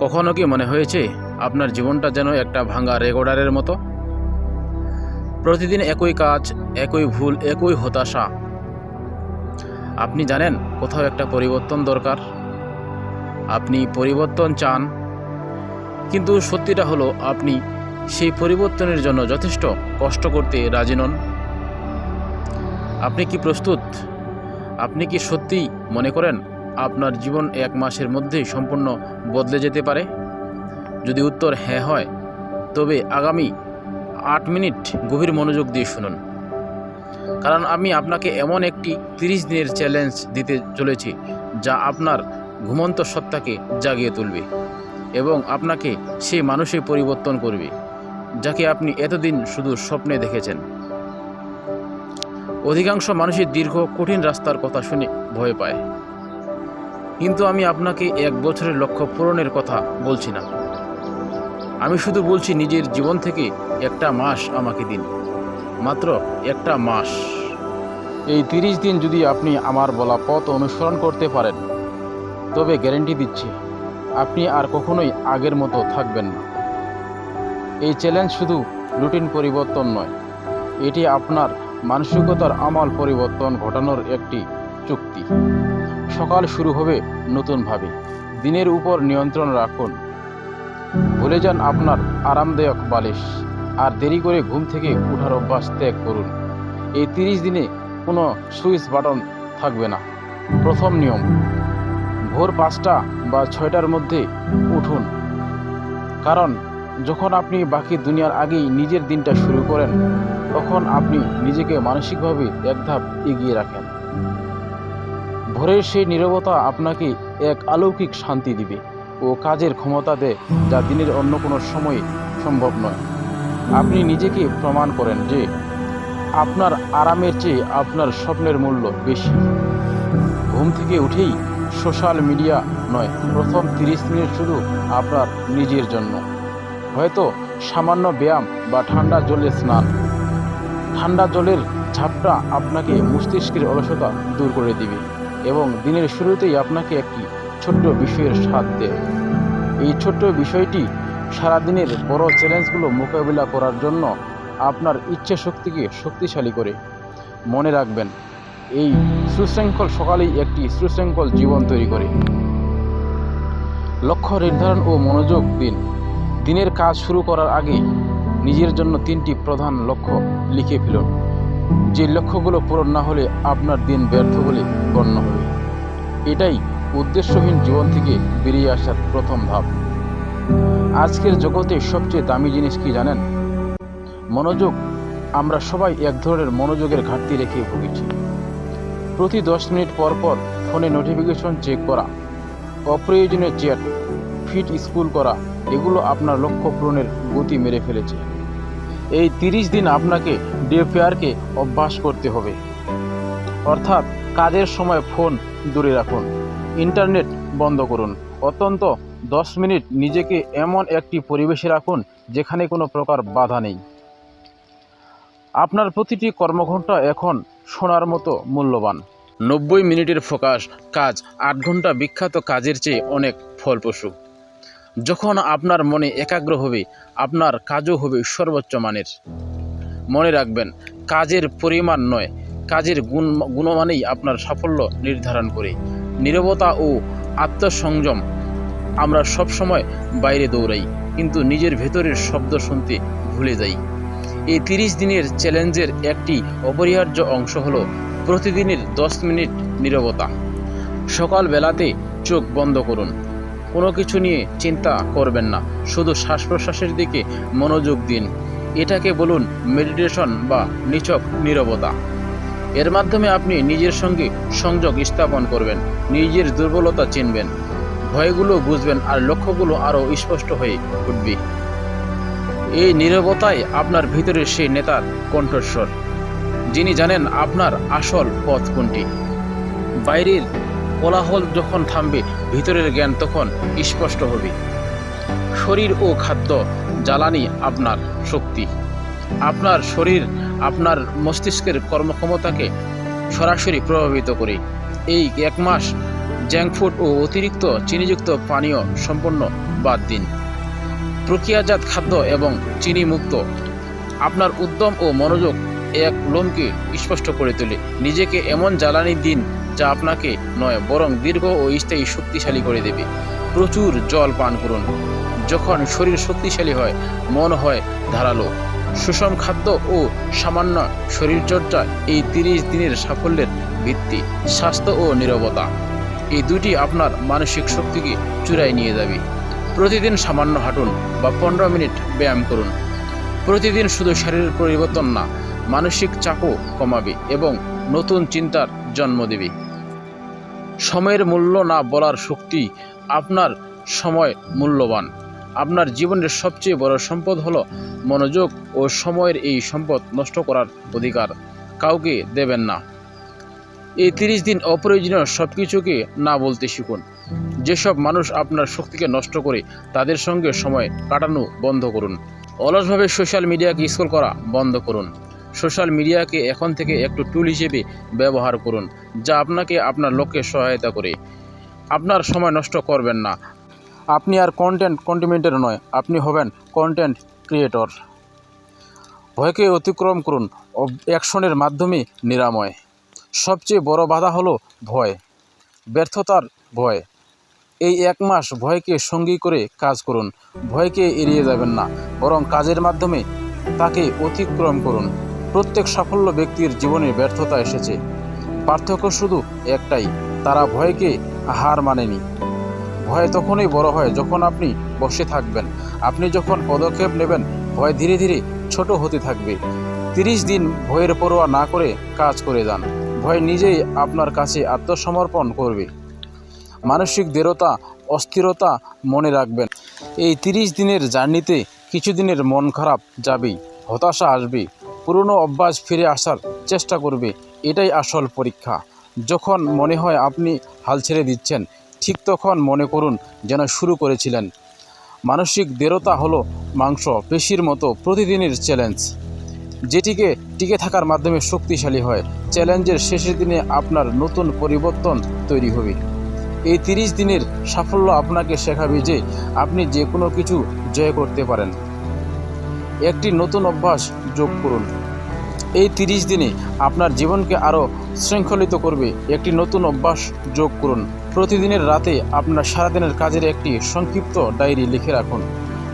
কখনো কি মনে হয়েছে আপনার জীবনটা যেন একটা ভাঙা রেকর্ডারের মতো? প্রতিদিন একই কাজ, একই ভুল, একই হতাশা। আপনি জানেন কোথাও একটা পরিবর্তন দরকার। আপনি পরিবর্তন চান, কিন্তু সত্যিটা হলো আপনি সেই পরিবর্তনের জন্য যথেষ্ট কষ্ট করতে রাজি নন। আপনি কি প্রস্তুত? আপনি কি সত্যিই মনে করেন আপনার জীবন এক মাসের মধ্যেই সম্পূর্ণ বদলে যেতে পারে? যদি উত্তর হ্যাঁ হয়, তবে আগামী আট মিনিট গভীর মনোযোগ দিয়ে শুনুন। কারণ আমি আপনাকে এমন একটি তিরিশ দিনের চ্যালেঞ্জ দিতে চলেছি, যা আপনার ঘুমন্ত সত্তাকে জাগিয়ে তুলবে এবং আপনাকে সেই মানুষে পরিবর্তন করবে, যাকে আপনি এতদিন শুধু স্বপ্নে দেখেছেন। অধিকাংশ মানুষের দীর্ঘ কঠিন রাস্তার কথা শুনে ভয় পায়। কিন্তু আমি আপনাকে এক বছরের লক্ষ্য পূরণের কথা বলছি না। আমি শুধু বলছি নিজের জীবন থেকে একটা মাস আমাকে দিন। মাত্র একটা মাস। এই তিরিশ দিন যদি আপনি আমার বলা পথ অনুসরণ করতে পারেন, তবে গ্যারেন্টি দিচ্ছি, আপনি আর কখনোই আগের মতো থাকবেন না। এই চ্যালেঞ্জ শুধু রুটিন পরিবর্তন নয়, এটি আপনার মানসিকতার আমল পরিবর্তন ঘটানোর একটি চুক্তি। সকাল শুরু হবে নতুনভাবে। দিনের উপর নিয়ন্ত্রণ রাখুন। ভুলে যান আপনার আরামদায়ক বালিশ। আর দেরি করে ঘুম থেকে উঠার অভ্যাস ত্যাগ করুন। এই তিরিশ দিনে কোনো সুইচ বাটন থাকবে না। প্রথম নিয়ম, ভোর পাঁচটা বা ছয়টার মধ্যে উঠুন। কারণ, যখন আপনি বাকি দুনিয়ার আগেই নিজের দিনটা শুরু করেন, তখন আপনি নিজেকে মানসিকভাবে এক ধাপ এগিয়ে রাখেন। ভোরের সেই নীরবতা আপনাকে এক অলৌকিক শান্তি দিবে ও কাজের ক্ষমতা দেয় যা দিনের অন্য কোনো সময় সম্ভব নয়। আপনি নিজেকে প্রমাণ করেন যে আপনার আরামের চেয়ে আপনার স্বপ্নের মূল্য বেশি। ঘুম থেকে উঠেই সোশ্যাল মিডিয়া নয়, প্রথম তিরিশ মিনিট শুধু আপনার নিজের জন্য। হয়তো সামান্য ব্যায়াম বা ঠান্ডা জলে স্নান। ঠান্ডা জলের ঝাপটা আপনাকে মস্তিষ্কের অলসতা দূর করে দিবে। এবং দিনের শুরুতেই আপনাকে একটি ছোট্ট বিষয়ের স্বাদ দেয়। এই ছোট্ট বিষয়টি সারাদিনের বড় চ্যালেঞ্জগুলো মোকাবিলা করার জন্য আপনার ইচ্ছা শক্তিকে শক্তিশালী করে। মনে রাখবেন, এই সুশৃঙ্খল সকালেই একটি সুশৃঙ্খল জীবন তৈরি করে। লক্ষ্য নির্ধারণ ও মনোযোগ দিন। দিনের কাজ শুরু করার আগে নিজের জন্য তিনটি প্রধান লক্ষ্য লিখে ফেলুন। যে লক্ষ্যগুলো পূরণ না হলে আপনার দিন ব্যর্থ বলে গণ্য হবে। এটাই উদ্দেশ্যহীন জীবন থেকে বেরিয়ে আসার প্রথম ধাপ। আজকের জগতে সবচেয়ে দামি জিনিস কি জানেন? মনোযোগ। আমরা সবাই এক ধরনের মনোযোগের ঘাটতি রেখে ভুগেছি। প্রতি দশ মিনিট পর পর ফোনে নোটিফিকেশন চেক করা, অপ্রয়োজনীয় চ্যাট ফিট স্কুল করা, এগুলো আপনার লক্ষ্য পূরণের গতি মেরে ফেলেছে। এই তিরিশ দিন আপনাকে ডে ফেয়ারকে অভ্যাস করতে হবে। অর্থাৎ কাজের সময় ফোন দূরে রাখুন, ইন্টারনেট বন্ধ করুন, অত্যন্ত দশ মিনিট নিজেকে এমন একটি পরিবেশে রাখুন যেখানে কোনো প্রকার বাধা নেই। আপনার প্রতিটি কর্মঘণ্টা এখন সোনার মতো মূল্যবান। নব্বই মিনিটের ফোকাস কাজ, আট ঘণ্টা বিখ্যাত কাজের চেয়ে অনেক ফলপ্রসূ। যখন আপনার মনে একাগ্র হবে, আপনার কাজও হবে সর্বোচ্চ মানের। মনে রাখবেন, কাজের পরিমাণ নয়, কাজের গুণ, গুণমানেই আপনার সাফল্য নির্ধারণ করে। নীরবতা ও আত্মসংযম আমরা সব সময় বাইরে দৌড়াই, কিন্তু নিজের ভেতরের শব্দ শুনতে ভুলে যাই। এই তিরিশ দিনের চ্যালেঞ্জের একটি অপরিহার্য অংশ হলো প্রতিদিনের দশ মিনিট নীরবতা। সকালবেলাতে চোখ বন্ধ করুন। কোনো কিছু নিয়ে চিন্তা করবেন না। শুধু শ্বাস প্রশ্বাসের দিকে মনোযোগ দিন। এটাকে বলুন মেডিটেশন বা নিচক নীরবতা। এর মাধ্যমে আপনি নিজের সঙ্গে সংযোগ স্থাপন করবেন, নিজের দুর্বলতা চিনবেন, ভয়গুলো বুঝবেন আর লক্ষ্যগুলো আরও স্পষ্ট হয়ে উঠবে। এই নীরবতাই আপনার ভিতরের সেই নেতার কণ্ঠস্বর, যিনি জানেন আপনার আসল পথ কোনটি। বাইরের কোলাহল যখন থামবে, ভিতরের জ্ঞান তখন স্পষ্ট হবে। শরীর ও খাদ্য জ্বালানি আপনার শক্তি। আপনার শরীর আপনার মস্তিষ্কের কর্মক্ষমতাকে সরাসরি প্রভাবিত করে। এই এক মাস জাঙ্ক ফুড ও অতিরিক্ত চিনিযুক্ত পানীয় সম্পন্ন বাদ দিন। প্রক্রিয়াজাত খাদ্য এবং চিনি মুক্ত আপনার উদ্যম ও মনোযোগ এক লোমকে স্পষ্ট করে তোলে। নিজেকে এমন জ্বালানি দিন যা আপনাকে নয়, বরং দীর্ঘ ও স্থায়ী শক্তিশালী করে দেবে। প্রচুর জল পান করুন। যখন শরীর শক্তিশালী হয়, মন হয় ধারালো। সুষম খাদ্য ও সামান্য শরীরচর্চা এই তিরিশ দিনের সাফল্যের ভিত্তি, স্বাস্থ্য ও নিরবতা। এই দুটি আপনার মানসিক শক্তিকে চূড়ায় নিয়ে যাবে। প্রতিদিন সামান্য হাঁটুন বা পনেরো মিনিট ব্যায়াম করুন। প্রতিদিন শুধু শারীরিক পরিবর্তন না, মানসিক চাপও কমাবে এবং নতুন চিন্তার জন্ম দেবে। সময়ের মূল্য না বলার শক্তি আপনার সময় মূল্যবান। আপনার জীবনের সবচেয়ে বড় সম্পদ হলো মনোযোগ ও সময়ের এই সম্পদ নষ্ট করার অধিকার। কাউকে দেবেন না। এই তিরিশ দিন অপ্রয়োজনীয় সব কিছুকে না বলতে শিখুন। যেসব মানুষ আপনার শক্তিকে নষ্ট করে তাদের সঙ্গে সময় কাটানো বন্ধ করুন। অলসভাবে সোশ্যাল মিডিয়াকে স্কুল করা বন্ধ করুন। সোশ্যাল মিডিয়াকে এখন থেকে একটু টুল হিসেবে ব্যবহার করুন, যা আপনাকে আপনার লক্ষ্যে সহায়তা করে। আপনার সময় নষ্ট করবেন না। আপনি আর কন্টেন্ট কন্টিমেন্টের নয়, আপনি হবেন কন্টেন্ট ক্রিয়েটর ভয়কে অতিক্রম করুন অ্যাকশনের মাধ্যমে নিরাময়। সবচেয়ে বড় বাধা হলো ভয়, ব্যর্থতার ভয়। এই এক মাস ভয়কে সঙ্গী করে কাজ করুন, ভয়কে এড়িয়ে যাবেন না, বরং কাজের মাধ্যমে তাকে অতিক্রম করুন। প্রত্যেক সাফল্য ব্যক্তির জীবনে ব্যর্থতা এসেছে। পার্থক্য শুধু একটাই, তারা ভয়কে হার মানেনি। ভয় তখনই বড় হয় যখন আপনি বসে থাকবেন। আপনি যখন পদক্ষেপ নেবেন, ভয় ধীরে ধীরে ছোট হতে থাকবে। তিরিশ দিন ভয়ের পরোয়া না করে কাজ করে যান। ভয় নিজেই আপনার কাছে আত্মসমর্পণ করবে। মানসিক দৃঢ়তা, অস্থিরতা মনে রাখবেন। এই তিরিশ দিনের জার্নিতে কিছুদিনের মন খারাপ যাবেই, হতাশা আসবে পুরনো অভ্যাস ফিরে আসার চেষ্টা করবে, এটাই আসল পরীক্ষা। যখন মনে হয় আপনি হাল ছেড়ে দিচ্ছেন, ঠিক তখন মনে করুন যেন শুরু করেছিলেন। মানসিক দৃঢ়তা হলো মাংস, পেশির মতো প্রতিদিনের চ্যালেঞ্জ যেটিকে টিকে থাকার মাধ্যমে শক্তিশালী হয় চ্যালেঞ্জের শেষের দিনে আপনার নতুন পরিবর্তন তৈরি হবে। এই তিরিশ দিনের সাফল্য আপনাকে শেখাবে যে আপনি যে কোনো কিছু জয় করতে পারেন। একটি নতুন অভ্যাস যোগ করুন। এই তিরিশ দিনে আপনার জীবনকে আরও শৃঙ্খলিত করবে। একটি নতুন অভ্যাস যোগ করুন। প্রতিদিনের রাতে আপনার সারাদিনের কাজের একটি সংক্ষিপ্ত ডায়েরি লিখে রাখুন।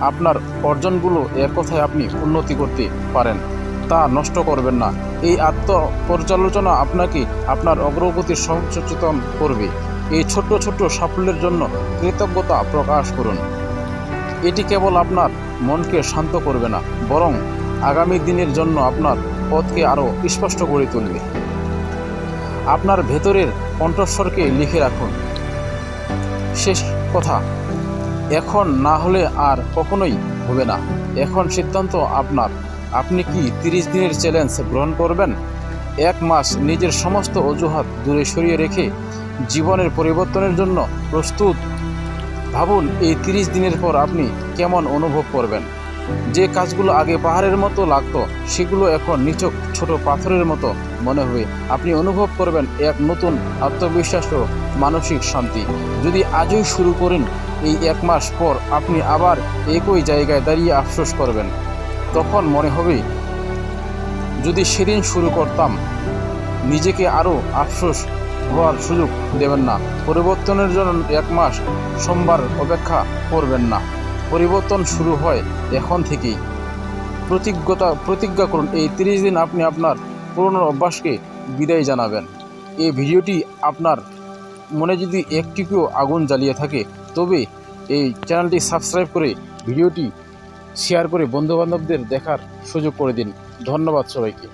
আপনার অর্জনগুলো এক কথায় আপনি উন্নতি করতে পারেন। তা নষ্ট করবেন না। এই আত্ম পর্যালোচনা আপনাকে আপনার অগ্রগতির সচেতন করবে। এই ছোট্ট ছোট্ট সাফল্যের জন্য কৃতজ্ঞতা প্রকাশ করুন। এটি কেবল আপনার মনকে শান্ত করবে না, বরং আগামী দিনের জন্য আপনার পথকে আরও স্পষ্ট করে তুলবে। আপনার ভেতরের কণ্ঠস্বরকে লিখে রাখুন। শেষ কথা, এখন না হলে আর কখনোই হবে না। এখন সিদ্ধান্ত আপনার। আপনি কি তিরিশ দিনের চ্যালেঞ্জ গ্রহণ করবেন? এক মাস নিজের সমস্ত অজুহাত দূরে সরিয়ে রেখে জীবনের পরিবর্তনের জন্য প্রস্তুত ভাবুন, এই তিরিশ দিনের পর আপনি কেমন অনুভব করবেন? যে কাজগুলো আগে পাহাড়ের মতো লাগতো, সেগুলো এখন নিচক ছোট পাথরের মতো মনে হবে। আপনি অনুভব করবেন এক নতুন আত্মবিশ্বাস ও মানসিক শান্তি। যদি আজই শুরু করেন, এই এক মাস পর আপনি আবার একই জায়গায় দাঁড়িয়ে আফসোস করবেন। তখন মনে হবে, যদি সেদিন শুরু করতাম, নিজেকে আরও আফসোস হওয়ার সুযোগ দেবেন না। পরিবর্তনের জন্য এক মাস সোমবার অপেক্ষা করবেন না। পরিবর্তন শুরু হয় এখন থেকেই। প্রতিজ্ঞতা, প্রতিজ্ঞা করুন, এই তিরিশ দিন আপনি আপনার পুরনো অভ্যাসকে বিদায় জানাবেন। এই ভিডিওটি আপনার মনে যদি একটিকেও আগুন জ্বালিয়ে থাকে, তবে এই চ্যানেলটি সাবস্ক্রাইব করে ভিডিওটি শেয়ার করে বন্ধুবান্ধবদের দেখার সুযোগ করে দিন। ধন্যবাদ সবাইকে।